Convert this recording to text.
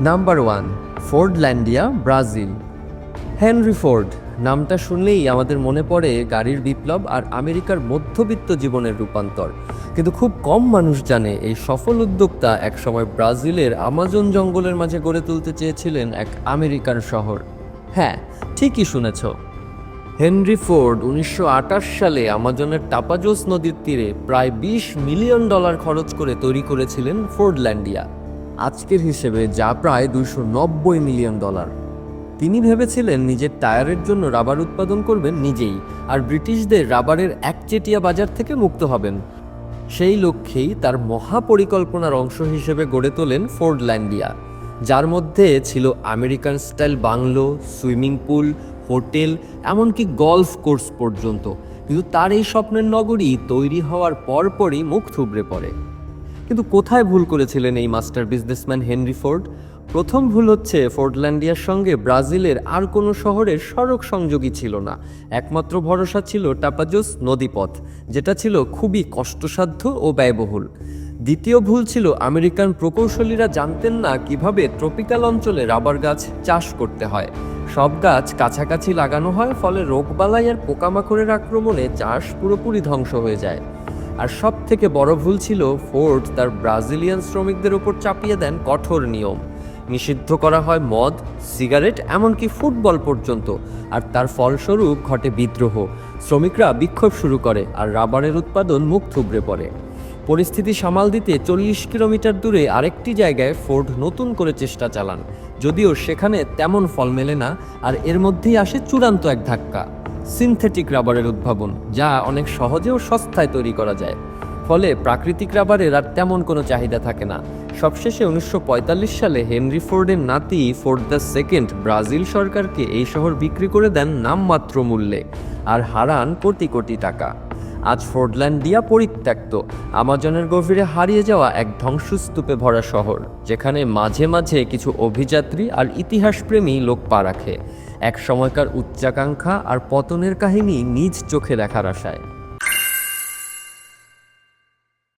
Number one Fordlandia Brazil Henry Ford নামটা শুনলেই আমাদের মনে পড়ে গাড়ির বিপ্লব আর আমেরিকার মধ্যবিত্ত জীবনের রূপান্তর। কিন্তু খুব কম মানুষ জানে এই সফল উদ্যোক্তা একসময় ব্রাজিলের আমাজন জঙ্গলের মাঝে গড়ে তুলতে চেয়েছিলেন এক আমেরিকান শহর। হ্যাঁ ঠিকই শুনেছ। হেনরি ফোর্ড উনিশশো আটাশ সালে আমাজনের টাপাজোস নদীর তীরে প্রায় বিশ মিলিয়ন ডলার খরচ করে তৈরি করেছিলেন ফোর্ডল্যান্ডিয়া। আজকের হিসেবে যা প্রায় দুশো নব্বই মিলিয়ন ডলার। তিনি ভেবেছিলেন নিজের টায়ারের জন্য রাবার উৎপাদন করবেন নিজেই, আর ব্রিটিশদের রাবারের একচেটিয়া বাজার থেকে মুক্ত হবেন। সেই লক্ষ্যেই তার মহাপরিকল্পনার অংশ হিসেবে গড়ে তোলেন ফোর্ডল্যান্ডিয়া যার মধ্যে ছিল American style bungalow, swimming pool, hotel, এমনকি গলফ কোর্স পর্যন্ত। কিন্তু তার এই স্বপ্নের নগরী তৈরি হওয়ার পরপরই মুখ থুবড়ে পড়ে। কিন্তু কোথায় ভুল করেছিলেন এই মাস্টার বিজনেসম্যান হেনরি ফোর্ড? প্রথম ভুল হচ্ছে ফোর্ডল্যান্ডিয়ার সঙ্গে ব্রাজিলের আর কোনো শহরের সড়ক সংযোগী ছিল না। একমাত্র ভরসা ছিল টাপাজোস নদীপথ, যেটা ছিল খুবই কষ্টসাধ্য ও ব্যয়বহুল। দ্বিতীয় ভুল ছিল আমেরিকান প্রকৌশলীরা জানতেন না কীভাবে ট্রপিক্যাল অঞ্চলে রাবার গাছ চাষ করতে হয়। সব গাছ কাছাকাছি লাগানো হয়, ফলে রোগবালাই আর পোকামাকড়ের আক্রমণে চাষ পুরোপুরি ধ্বংস হয়ে যায়। আর সব থেকে বড় ভুল ছিল ফোর্ড তার ব্রাজিলিয়ান শ্রমিকদের উপর চাপিয়ে দেন কঠোর নিয়ম। নিষিদ্ধ করা হয় মদ, সিগারেট, এমনকি ফুটবল পর্যন্ত। আর তার ফলস্বরূপ ঘটে বিদ্রোহ। শ্রমিকরা বিক্ষোভ শুরু করে আর রাবারের উৎপাদন মুখ থুবড়ে পড়ে। পরিস্থিতি সামাল দিতে চল্লিশ কিলোমিটার দূরে আরেকটি জায়গায় ফোর্ড নতুন করে চেষ্টা চালান। যদিও সেখানে তেমন ফল মেলে না, আর এর মধ্যেই আসে চূড়ান্ত এক ধাক্কা। সিনথেটিক রাবারের উদ্ভাবন, যা অনেক সহজে ও সস্তায় তৈরি করা যায়। ফলে প্রাকৃতিক রাবারের আর তেমন কোনো চাহিদা থাকে না। সবশেষে উনিশশো পঁয়তাল্লিশ সালে হেনরি ফোর্ডের নাতি ফোর্ড দ্য সেকেন্ড ব্রাজিল সরকারকে এই শহর বিক্রি করে দেন নামমাত্র মূল্যে, আর হারান কোটি কোটি টাকা। আজ ফোর্ডল্যান্ডিয়া পরিত্যক্ত, আমাজনের গভীরে হারিয়ে যাওয়া এক ধ্বংসস্তূপে ভরা শহর, যেখানে মাঝে মাঝে কিছু অভিযাত্রী আর ইতিহাসপ্রেমী লোক পা রাখে। এক সময়কার উচ্চাকাঙ্ক্ষা আর পতনের কাহিনী নিজ চোখে দেখার আশায়।